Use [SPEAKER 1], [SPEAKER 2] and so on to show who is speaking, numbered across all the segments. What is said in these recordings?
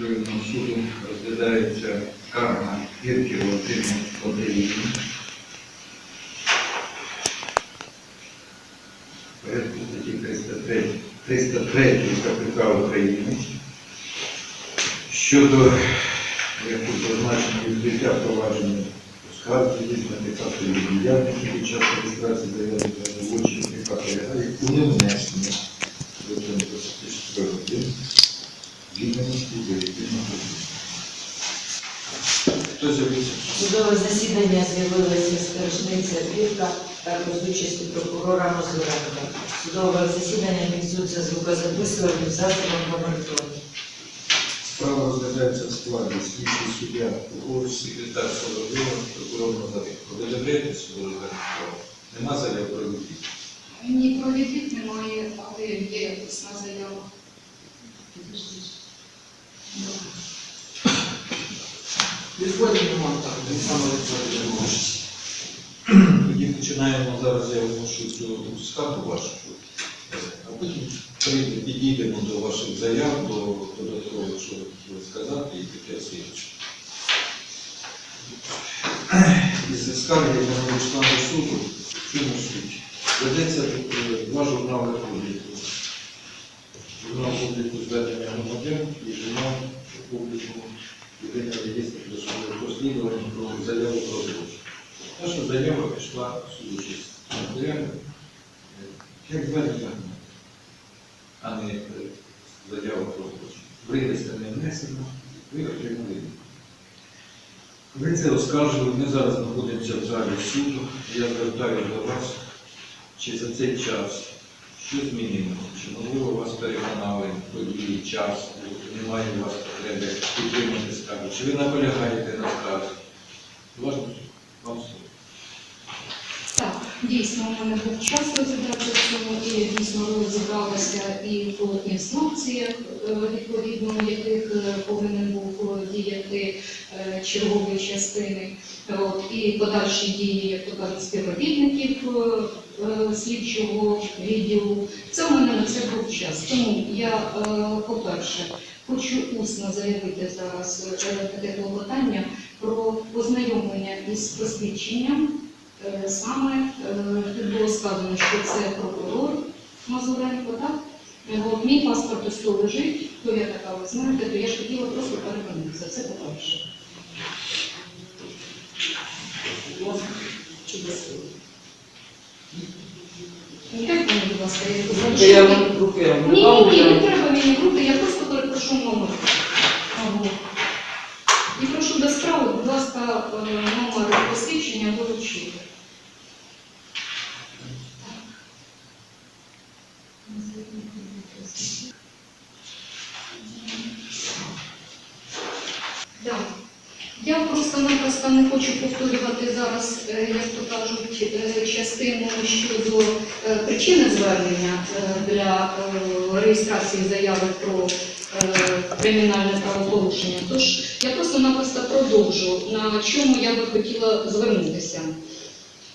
[SPEAKER 1] адміністративного суду розглядається скарга Гірки Валентини Володимирівни. Порядку статті 303, 303 КПК України щодо як тут зазначено відкриття провадження скарзі визнати фактові діяльності під час реєстрації заяви про злочин, яка полягає у невнесенні до 24 Хто з'явився?
[SPEAKER 2] Судове засідання з'явилася скаржниця Бірка також з участю прокурора Мазуренка. Судове засідання фіксується звукозаписувальним засобом по монітору.
[SPEAKER 1] Справа розглядається в складі слідчий суддя, прокурор, секретар Соловйова, прокурор Мазаренко. Ви суду справу? Нема заяв про відвід?
[SPEAKER 3] Ні, про відвід немає, але є письма заява.
[SPEAKER 4] Відводів немає, так, само відводів.
[SPEAKER 1] Тоді починаємо зараз, я вношу цю скаргу вашу, а потім підійдемо до ваших заяв, до додаткових, що ви хотіли сказати, і таке слідче. Із скарги на члена суду, в чому суть? Ведеться е, два журнали публіку. Публіку зведення громадян і журнал публіку єдиний реєстр досудових розслідувань про заяву про злочин. Наша заява пішла в судочість е, як звернення, а не е, заява про злочин. Винесено не внесено, ви отримали. Ви це оскаржили, ми зараз знаходимося в залі суду. Я звертаюся до вас, чи за цей час що змінилося? Чи можливо вас переконали події, час, немає у вас потреби підтримати скаргу? Чи ви наполягаєте на скаргу? Важно вам слово.
[SPEAKER 3] Дійсно, у мене був час розібратися в цьому, і дійсно розібралася і по інструкціях, е, відповідно яких е, повинен був е, діяти чергової частини, і подальші дії, як то кажуть, співробітників слідчого відділу. Це у мене на це був час. Тому я, по-перше, хочу усно заявити зараз таке клопотання про ознайомлення із посвідченням Саме е, тут було сказано, що це прокурор Мазуренко, так? Е, От мій паспорт ось тут лежить, то я така, ви знаєте, то я ж хотіла просто перевернутися. Це по-перше. Дайте мені, будь ласка, я
[SPEAKER 4] вам
[SPEAKER 3] Ні, ні, ні, не треба мені групи, я просто перепрошу номер. Е, номер посвідчення вилучити. Так. Я просто-напросто не хочу повторювати зараз, е, як то кажуть, е, частину щодо е, причини звернення для реєстрації заяви про кримінальне правопорушення. Тож я просто-напросто продовжу, на чому я би хотіла звернутися.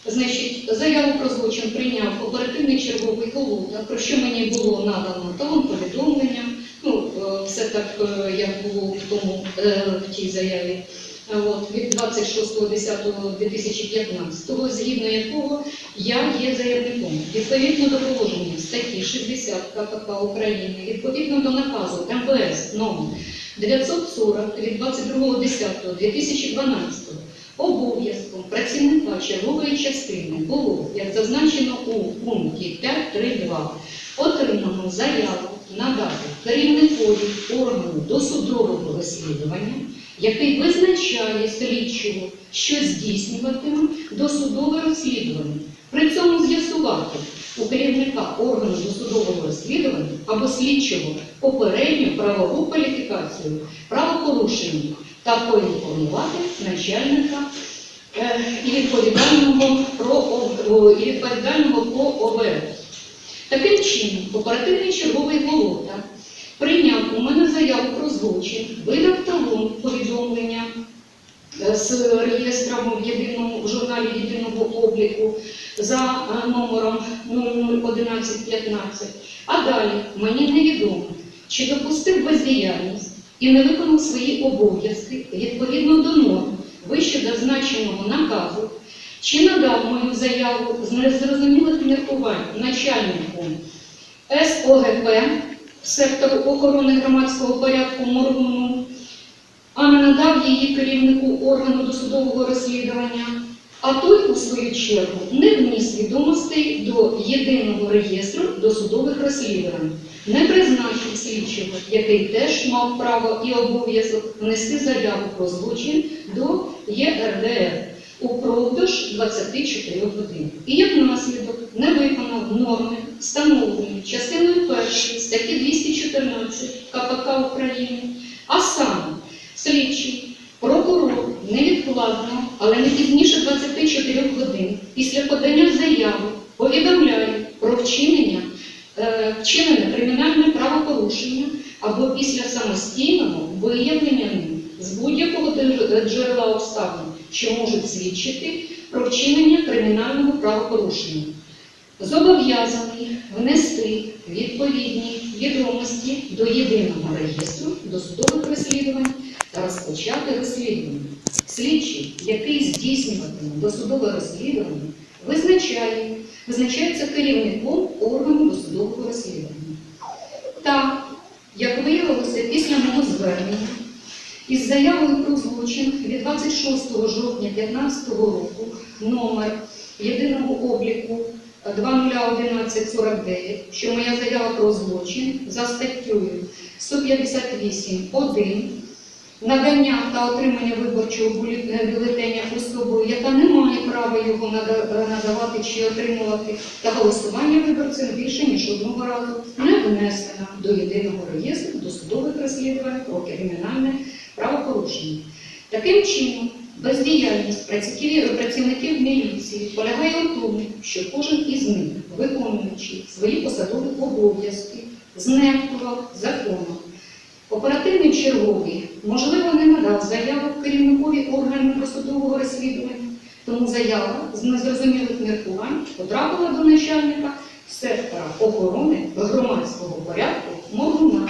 [SPEAKER 3] Значить, заяву про злочин прийняв оперативний черговий голова, про що мені було надано талон повідомлення. Ну, е, все так, е, як було в тому е, в тій заяві. Е, От, від 26.10.2015, згідно якого я є заявником. Відповідно до положення статті 60 КПК України, відповідно до наказу МВС номер 940 від 22.10.2012 обов'язком працівника чергової частини було, як зазначено у пункті 5.3.2, отримано заяву надати керівникові органу досудового розслідування, який визначає слідчого, що здійснюватиме досудове розслідування. При цьому з'ясувати у керівника органу досудового розслідування або слідчого попередню правову кваліфікацію правопорушення та поінформувати начальника е, і відповідального про і відповідального по ОВР. Таким чином, оперативний черговий голота прийняв у мене заяву про злочин, видав талон повідомлення е, з реєстром в єдиному в журналі єдиного обліку за е, номером 001115. А далі мені невідомо, чи допустив бездіяльність і не виконав свої обов'язки відповідно до норм вище зазначеного наказу, чи надав мою заяву з незрозумілих міркувань начальнику СОГП сектору охорони громадського порядку Моргуну, а не надав її керівнику органу досудового розслідування, а той, у свою чергу, не вніс відомостей до єдиного реєстру досудових розслідувань, не призначив слідчого, який теж мав право і обов'язок внести заяву про злочин до ЄРДР упродовж 24 годин. І як наслідок не виконав норми, встановлені частиною першої статті 214 КПК України, а саме слідчий, прокурор невідкладно, але не пізніше 24 годин після подання заяви повідомляє про вчинення, е, вчинене кримінальне правопорушення або після самостійного виявлення з будь-якого джерела обставин, що можуть свідчити про вчинення кримінального правопорушення. Зобов'язаний внести відповідні відомості до єдиного реєстру досудових розслідувань та розпочати розслідування. Слідчий, який здійснюватиме досудове розслідування, визначає, визначається керівником органу досудового розслідування. Так, як виявилося після мого звернення, із заявою про злочин від 26 жовтня 2015 року номер єдиного обліку 201149, що моя заява про злочин за статтею 158.1 надання та отримання виборчого е, бюлетеня особою, яка не має права його надавати чи отримувати, та голосування виборцем більше ніж одного разу не внесена до єдиного реєстру досудових розслідувань про кримінальне правопорушення. Таким чином, бездіяльність працівників, працівників міліції полягає у тому, що кожен із них, виконуючи свої посадові обов'язки, знехтував законом. Оперативний черговий, можливо, не надав заяву керівникові органу досудового розслідування, тому заява з незрозумілих міркувань потрапила до начальника сектора охорони громадського порядку Моргуна,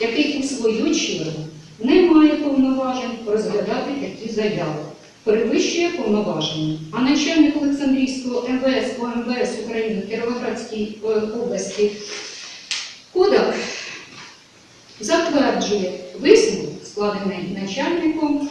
[SPEAKER 3] який у свою чергу не має повноважень розглядати такі заяви, перевищує повноваження. А начальник Олександрійського МВС ОМВС України Кіровоградській е, області Кодак затверджує висновок, складений начальником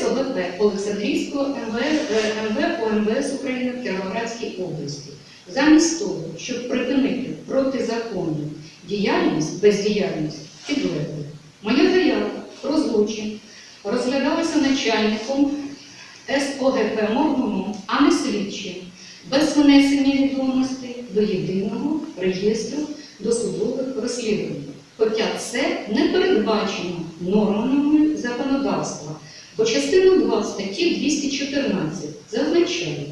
[SPEAKER 3] СОБП Олександрійського е, МВ ОМВС України в Кіровоградській області. Замість того, щоб припинити протизаконну діяльність, бездіяльність підлеглих, моя заява про розглядалася начальником СОГП Моргуном, а не слідчим, без внесення відомостей до єдиного реєстру досудових розслідувань. Хоча це не передбачено нормами законодавства, бо частина 2 статті 214 зазначає,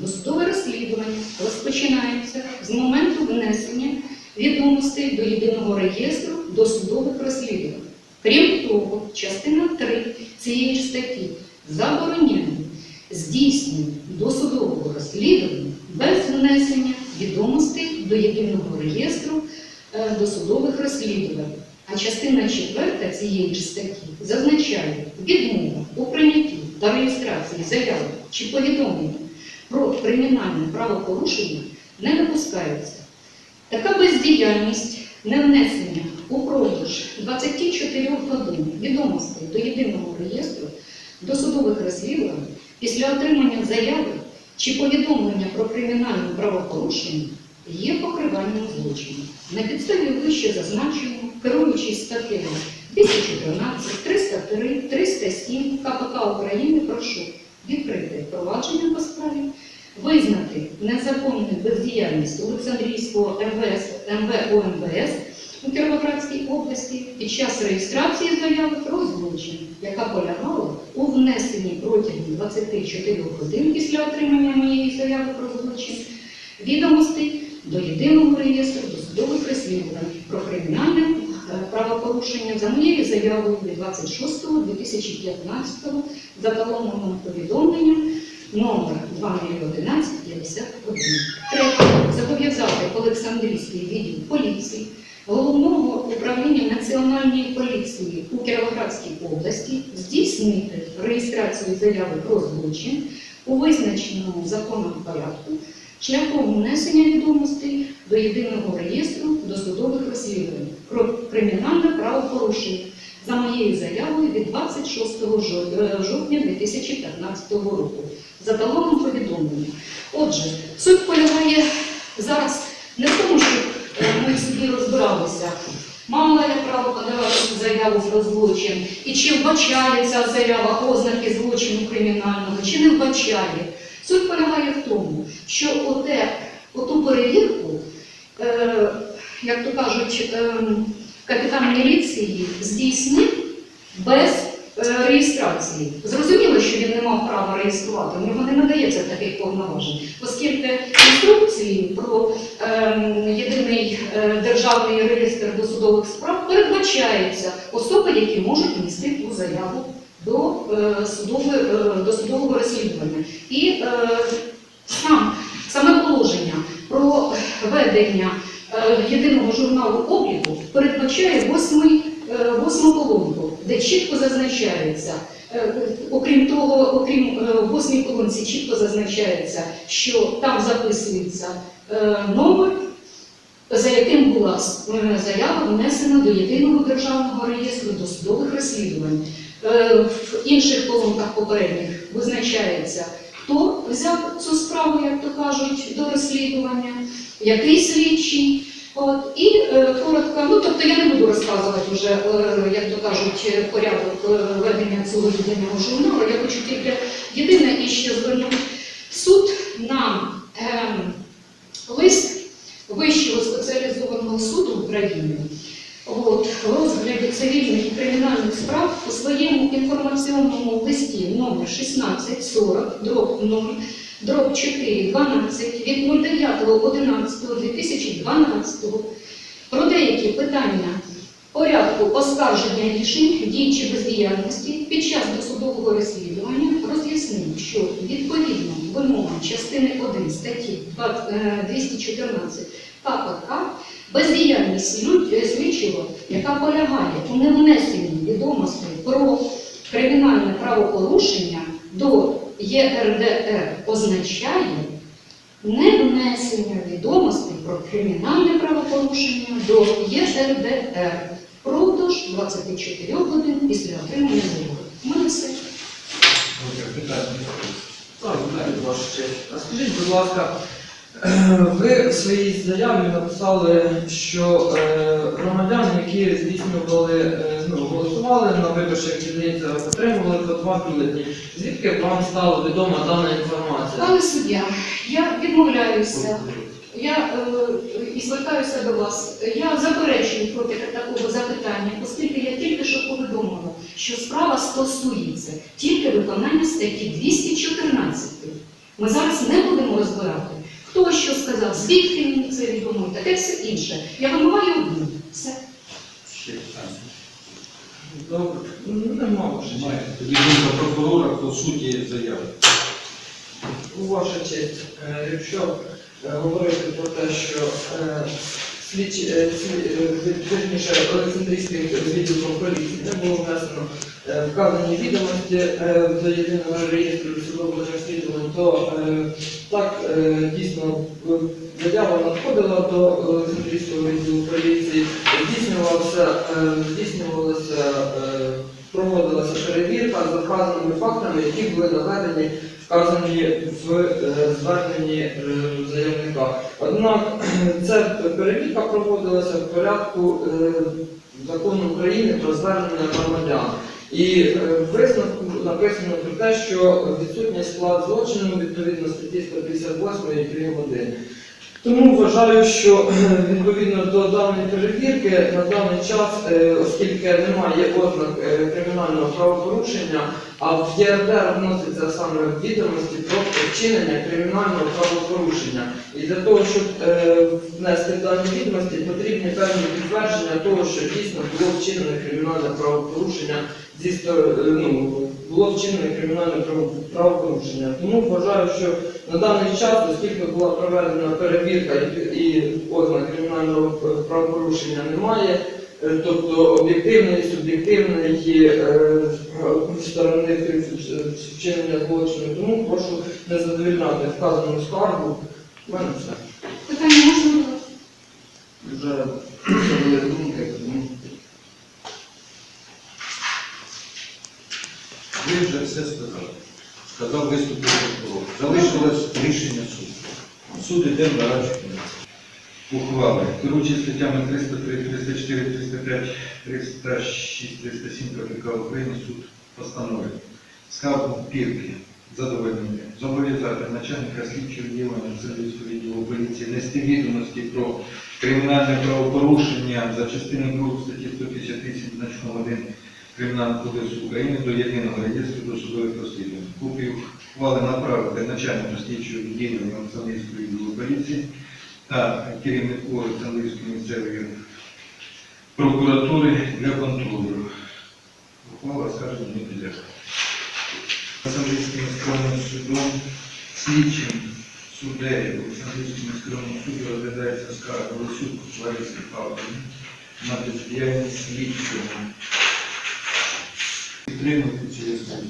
[SPEAKER 3] досудове розслідування розпочинається з моменту внесення відомостей до єдиного реєстру досудових розслідувань. Крім того, частина 3 цієї ж статті забороняє здійснення досудового розслідування без внесення відомостей до єдиного реєстру е, досудових розслідувань. А частина 4 цієї ж статті зазначає відмову у прийнятті та реєстрації заяви чи повідомлення про кримінальне правопорушення не допускається. Така бездіяльність не внесення упродовж 24 годин відомостей до єдиного реєстру досудових розслідувань після отримання заяви чи повідомлення про кримінальне правопорушення є покриванням злочину. На підставі вище зазначеного, керуючись статтею 214, 303, 307 КПК України, прошу відкрити провадження по справі, визнати незаконну бездіяльність Олександрійського МВС, МВ ОМВС у Кіровоградській області під час реєстрації заяви про злочин, яка полягала у внесенні протягом 24 годин після отримання моєї заяви про злочин відомостей до єдиного реєстру досудових розслідувань про кримінальне е, правопорушення за моєю заявою від 26.2015 за талоном повідомлення номер 201151. Третє. Зобов'язати Олександрійський відділ поліції Головного управління Національної поліції у Кіровоградській області здійснити реєстрацію заяви про злочин у визначеному законом порядку шляхом внесення відомостей до єдиного реєстру досудових розслідувань про кримінальне правопорушення за моєю заявою від 26 е, жовтня 2015 року за талоном повідомлення. Отже, суть полягає зараз не в тому, собі розбиралися, мала має право подавати заяву про злочин, і чи вбачає ця заява ознаки злочину кримінального, чи не вбачає. Суть полягає в тому, що оте, оту перевірку, е, як то кажуть, е, капітан міліції здійснив без реєстрації. Зрозуміло, що він не мав права реєструвати, в нього не надається таких повноважень, оскільки інструкції про ем, єдиний е, державний реєстр досудових справ передбачається особи, які можуть внести ту заяву до, е, е, судового розслідування. І е, сам, саме положення про ведення е, єдиного журналу обліку передбачає восьмий, е, восьму колонку, де чітко зазначається, е, окрім того, окрім е, восьмій колонці чітко зазначається, що там записується е, номер, за яким була заява внесена до єдиного державного реєстру досудових розслідувань. В інших колонках попередніх визначається, хто взяв цю справу, як то кажуть, до розслідування, який слідчий. От, і е, коротко, ну тобто я не буду розказувати вже, е, як то кажуть, е, порядок е, ведення цього єдиного журналу. Я хочу тільки єдине і ще звернути суд нам ем, лист Вищого спеціалізованого суду України от, в розгляді цивільних і кримінальних справ у своєму інформаційному листі номер 1640 дроб 0 дроб 4 12 від 09.11.2012 про деякі питання порядку оскарження рішень дій чи бездіяльності під час досудового розслідування роз'яснив, що відповідно вимогам частини 1 статті 20, е, 214 КПК бездіяльність е, слідчого, яка полягає у невнесенні відомостей про кримінальне правопорушення до ЄРДР означає не внесення відомостей про кримінальне правопорушення до ЄРДР впродовж 24 годин після отримання вибору. Ми все.
[SPEAKER 1] Питання.
[SPEAKER 4] Скажіть, будь ласка, е, ви в своїй заяві написали, що е, громадяни, які здійснювали, е, ну, голосували на виборчих дільницях, отримували по два бюлетні. Звідки вам стала відома дана інформація?
[SPEAKER 3] Пане суддя, я відмовляюся. Я е, і звертаюся до вас. Я заперечую проти такого запитання, оскільки я тільки що повідомила, що справа стосується тільки виконання статті 214. Ми зараз не будемо розбирати, хто що сказав, звідки мені це відомо, таке все інше. Я вимагаю одну. Все.
[SPEAKER 1] Ще.
[SPEAKER 4] Добре, ну нема вже.
[SPEAKER 1] Немає. Тоді думка прокурора по суті заяви.
[SPEAKER 4] Ваша честь, е, якщо е, говорити про те, що е, слідчі, е, е, вірніше, Олександрійським відділом поліції. Де було внесено е, вказані відомості до єдиного реєстру судового розслідування, то так дійсно заява надходила до Олександрійського відділу поліції, здійснювалося, здійснювалося, проводилася перевірка за вказаними фактами, які були наведені вказані в е, зверненні е, заявника. Однак ця перевірка проводилася в порядку е, закону України про звернення громадян. І в висновку написано про те, що відсутній склад злочину відповідно статті 158 прим. 1. Тому вважаю, що відповідно до даної перевірки на даний час, е, оскільки немає ознак е, кримінального правопорушення, а в ЄРДР вноситься саме відомості про вчинення кримінального правопорушення. І для того, щоб е, внести дані відомості, потрібні певні підтвердження того, що дійсно було вчинено кримінальне правопорушення зі ну, було вчинено кримінальне правопорушення. Тому вважаю, що на даний час, оскільки була проведена перевірка і, і ознак кримінального правопорушення немає, е, тобто об'єктивної, суб'єктивної е, сторони вчинення злочину. Тому прошу не задовільняти вказану скаргу. У мене все.
[SPEAKER 3] Питання можна було?
[SPEAKER 1] Вже були думки, тому ви вже все сказали. Сказав виступив прокурор. Залишилось рішення суду. Суд іде на радшу Ухвали. Керуючи статтями 303, 304, 305, 306, 307 КПК України суд постановив скаргу пірки задовольнити, зобов'язати начальника слідчого відділення Сибірського відділу поліції нести відомості про кримінальне правопорушення за частиною 2 статті 157 значком 1 Кримінального кодексу України до єдиного реєстру досудових розслідувань. Копію ухвали направити начальнику слідчого відділення Олександрійського відділу поліції та керівнику Олександрійської місцевої прокуратури для контролю. Ухвала скажена не підлягає. Олександрійським міськрайонним судом слідчим суддею Олександрійському міськрайонному суді розглядається скарга Лисюк Лариси Павлівни на бездіяльність слідчого. Підтримуйте через скаргу.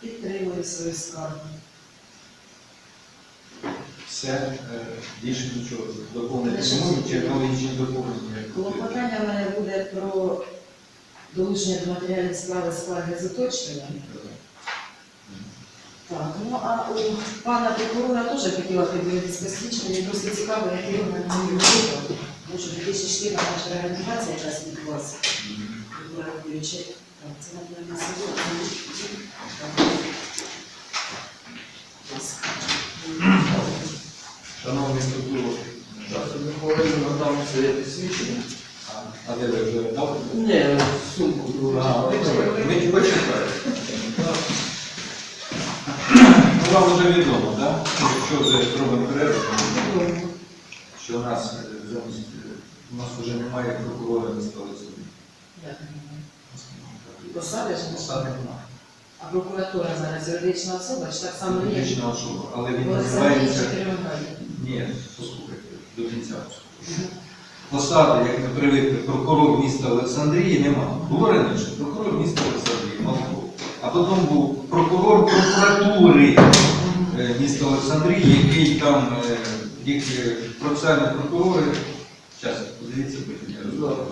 [SPEAKER 2] Підтримую свою скаргу.
[SPEAKER 1] Все, е, більше нічого доповнити не можу, чи екологічні доповнення.
[SPEAKER 2] Клопотання в мене буде про долучення до матеріалів справи скарги з уточненням. Так, ну а у пана прокурора теж хотіла подивитися посвідчення, просто цікаво, як його на ньому вибрав. Тому що 2004 наша реорганізація якраз відбулася. Так, це напевно сьогодні.
[SPEAKER 1] Шановний
[SPEAKER 4] хвилину надам своє посвідчення.
[SPEAKER 1] а де ви вже дали?
[SPEAKER 4] Ні, сумку другу.
[SPEAKER 1] Ви не почекаєте. Ну, вам вже відомо, так? Якщо вже зробимо перерву, що у нас е, е, у нас вже немає прокурора міста Олександрії.
[SPEAKER 2] Посади ж
[SPEAKER 1] Посади немає.
[SPEAKER 2] А прокуратура зараз юридична особа, чи так само є?
[SPEAKER 1] Юридична особа, але він називається... Ні, послухайте, до кінця. Посади, як ми привикли, прокурор міста Олександрії немає. Було раніше прокурор міста Олександрії, Малков. А потім був прокурор прокуратури е, міста Олександрії, який там е, їх е, процесуальні прокурори. Зараз, подивіться, потім я розберу.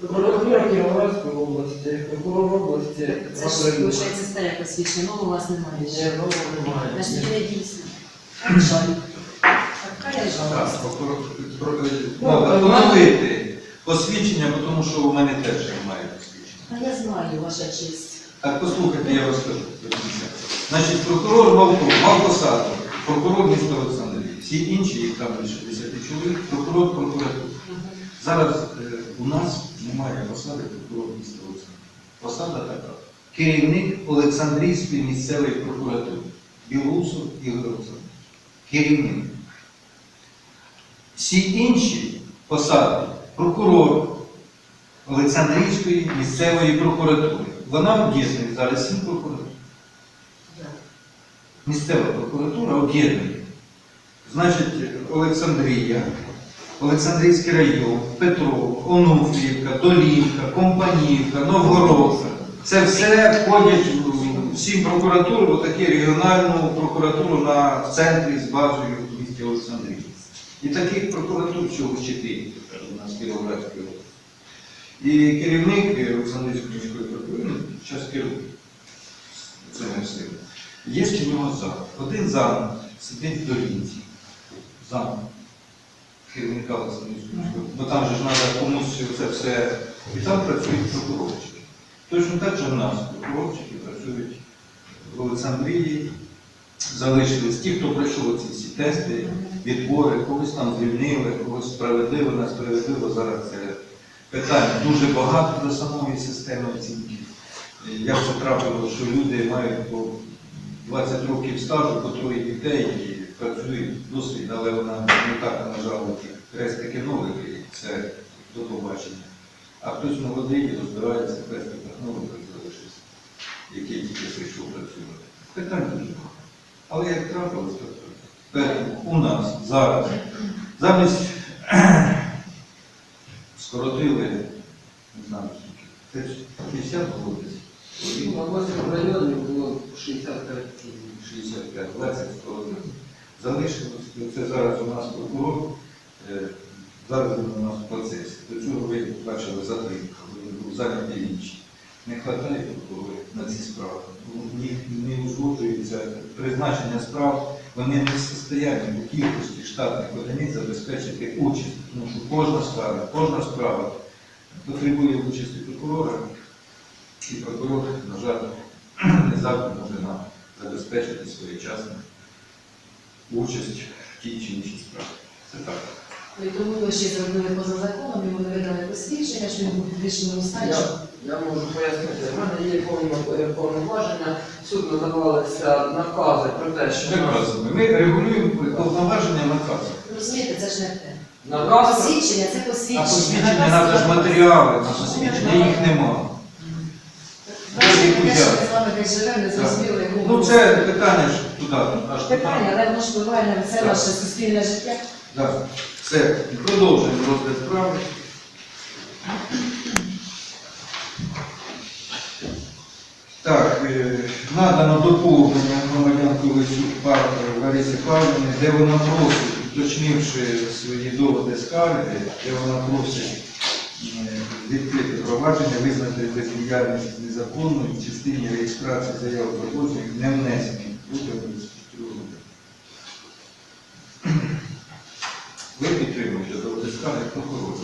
[SPEAKER 4] Прокуратура Кіровоградської області, прокурор області.
[SPEAKER 2] Це ж лишається старе посвідчення, нового у вас немає.
[SPEAKER 4] Ні, нового немає.
[SPEAKER 2] Значить, не дійсно. Жаль. Така я жаль.
[SPEAKER 1] Так, прокурор, про-
[SPEAKER 4] Ну, е,
[SPEAKER 1] посвідчення, тому що у мене теж немає посвідчення.
[SPEAKER 2] Та я знаю, ваша честь.
[SPEAKER 1] Так, послухайте, я розкажу. Значить, прокурор мав, мав прокурор міста Олександрії. Всі інші, їх там більше 10 чоловік, прокурор прокуратури. Зараз е, у нас немає посади прокурор міста Посада така. Керівник Олександрійської місцевої прокуратури. Білоусов Ігор Олександрович. Керівник. Всі інші посади прокурор Олександрійської місцевої прокуратури. Вона об'єднує зараз сім прокуратур. Місцева прокуратура об'єднує. Значить, Олександрія, Олександрійський район, Петров, Онуфрівка, Долівка, Компанівка, Новгородка. Це все входять в сім прокуратур, таку регіональну прокуратуру на центрі з базою в місті Олександрії. І таких прокуратур всього чотири у нас в Кіровоградській області. І керівник Олександрійської міської прокуратури зараз керує цими всім. Є в нього зам. Один зам сидить в долінці. Зам керівника Олександрійської. Бо там же ж треба комусь це все. І там працюють прокурорчики. Точно так же в нас прокурорчики працюють в Олександрії. Залишились ті, хто пройшов ці всі тести, відбори, когось там звільнили, когось справедливо, несправедливо. Зараз це питань дуже багато до самої системи оцінки. Як це що люди мають по 20 років стажу, по троє дітей і працюють досвід, але вона не так на жаль, хрестики нових, і це до побачення. А хтось на годині розбирається в хрестиках нових залишився, який тільки прийшов працювати. Питань дуже багато. Але як трапилось, то. У нас зараз замість скоротили, не знаю скільки, це ж 50 було десь.
[SPEAKER 5] На 8 районів було 65
[SPEAKER 1] 65, 20 скоротили. Залишилось, це зараз у нас прокурор, е, зараз він у нас в процесі. До цього ви бачили затримка, він був зайнятий інші. Не вистачає прокурорів на ці справи. У них не узгоджується призначення справ, вони не в состоянні у кількості штатних одиниць забезпечити участь, тому що кожна справа, кожна справа потребує участі прокурора, і прокурор, на жаль, не завжди може нам забезпечити своєчасну участь в тій чи іншій справі. Це так.
[SPEAKER 2] І тому ми ще зробили поза законом, йому не видали посвідчення, що він був в підвищеному стані.
[SPEAKER 4] Я, можу пояснити, в мене є е, повноваження, суд надавалися накази про те, що на-
[SPEAKER 1] Прекрасно. Ми регулюємо повноваження наказу.
[SPEAKER 2] Розумієте, це ж не те.
[SPEAKER 4] наказ
[SPEAKER 2] Посвідчення це
[SPEAKER 1] А
[SPEAKER 2] посвідчення.
[SPEAKER 1] посвідчення
[SPEAKER 2] Наказ
[SPEAKER 1] треба ж матеріали, на посвідчення їх нема.
[SPEAKER 2] Бачите,
[SPEAKER 1] Їх
[SPEAKER 2] те, що ми з вами десь живемо, не зрозуміло, якому
[SPEAKER 1] Ну це питання ж туди, аж
[SPEAKER 2] питання, але воно ж впливає на все
[SPEAKER 1] Так.
[SPEAKER 2] наше суспільне життя.
[SPEAKER 1] Так. Все, продовжуємо розгляд справи. Так, е, надано доповнення Пар- Ларисі Павлівни, де вона просить, уточнивши свої доводи скарги, де вона просить е, відкрити провадження, визнати бездіяльність незаконною в частині реєстрації заяв про злочин не внесені. Ви підтримуєте доводи скарги прокурору.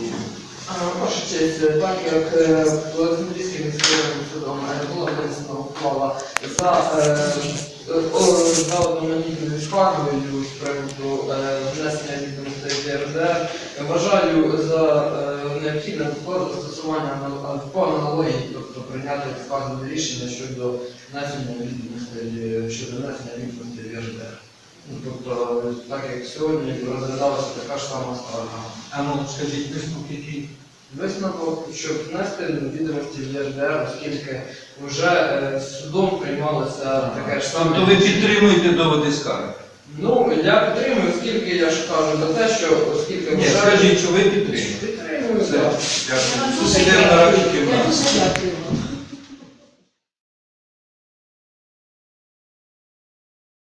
[SPEAKER 4] Ваша честь, так як е, Олександрійським міським судом е, була винесена ухвала за, е, одноманітною скаргою з приводу внесення відомостей в ЄРДР, вважаю за необхідне застосування по аналогії, тобто прийняти вказане рішення щодо внесення відомостей, щодо внесення відомостей. Ну, Тобто, так як сьогодні розглядалася така ж сама скарга.
[SPEAKER 1] А ну, скажіть, висновок який?
[SPEAKER 4] Висновок, щоб внести відомості в ЄРДР, оскільки вже е, судом приймалося таке ж саме.
[SPEAKER 1] Тобто ви підтримуєте доводи скарги?
[SPEAKER 4] Ну, я підтримую, оскільки я ж кажу за те, що оскільки
[SPEAKER 1] Ні,
[SPEAKER 4] вже
[SPEAKER 1] скажіть, що ви підтримуєте.
[SPEAKER 4] підтримую,
[SPEAKER 1] Все,
[SPEAKER 4] так.
[SPEAKER 1] Дякую.
[SPEAKER 2] дуже
[SPEAKER 1] на рахунки
[SPEAKER 2] Я
[SPEAKER 1] нас.
[SPEAKER 2] дуже дякую. вам.